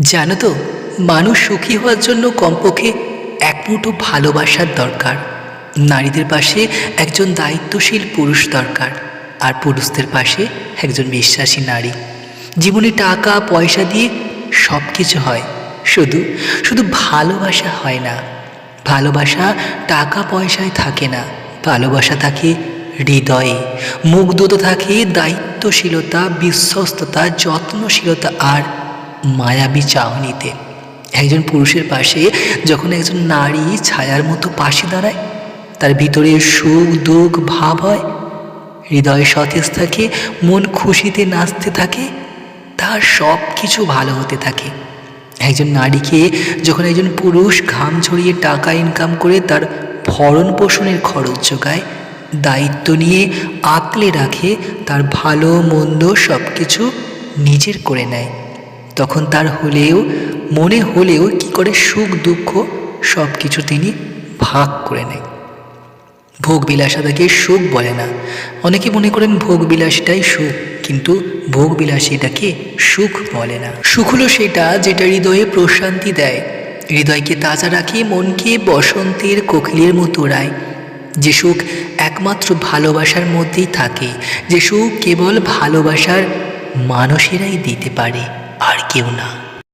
জানো তো, মানুষ সুখী হওয়ার জন্য কমপক্ষে এক মুঠো ভালোবাসার দরকার। নারীদের পাশে একজন দায়িত্বশীল পুরুষ দরকার, আর পুরুষদের পাশে একজন বিশ্বাসী নারী। জীবনে টাকা, পয়সা দিয়ে সব কিছু হয়, শুধু শুধু ভালোবাসা হয় না। ভালোবাসা টাকা, পয়সায় থাকে না। ভালোবাসা থাকে হৃদয়ে। মুগ্ধতা থাকে দায়িত্বশীলতা, বিশ্বস্ততা, যত্নশীলতা, আর মায়াবী চাহনিতে। একজন পুরুষের পাশে যখন একজন নারী ছায়ার মতো পাশে দাঁড়ায়, তার ভিতরে সুখ, দুঃখ, ভাব হয়। হৃদয় সতেজ থাকে, মন খুশিতে নাচতে থাকে, তার সব কিছু ভালো হতে থাকে। একজন নারীকে যখন একজন পুরুষ ঘাম ঝরিয়ে টাকা ইনকাম করে তার ভরণ পোষণের খরচ যোগায়, দায়িত্ব নিয়ে আঁকলে রাখে, তার ভালো, মন্দ সব কিছু নিজের করে নেয়। তখন তার হলেও, মনে হলেও কি করে সুখ, দুঃখ সব কিছু তিনি ভাগ করে নেয়। ভোগ বিলাসিতাকে সুখ বলে না। অনেকে মনে করেন ভোগ বিলাসিতাই সুখ, কিন্তু ভোগ বিলাসিতাকে সুখ বলে না। সুখ হলো সেটা যেটা হৃদয়ে প্রশান্তি দেয়। হৃদয়কে তাজা রাখে, মনকে বসন্তের কোকিলের মতো রায়। যে সুখ একমাত্র ভালোবাসার মধ্যেই থাকে, যে সুখ কেবল ভালোবাসার মানুষেরাই দিতে পারে। আর কেউ না।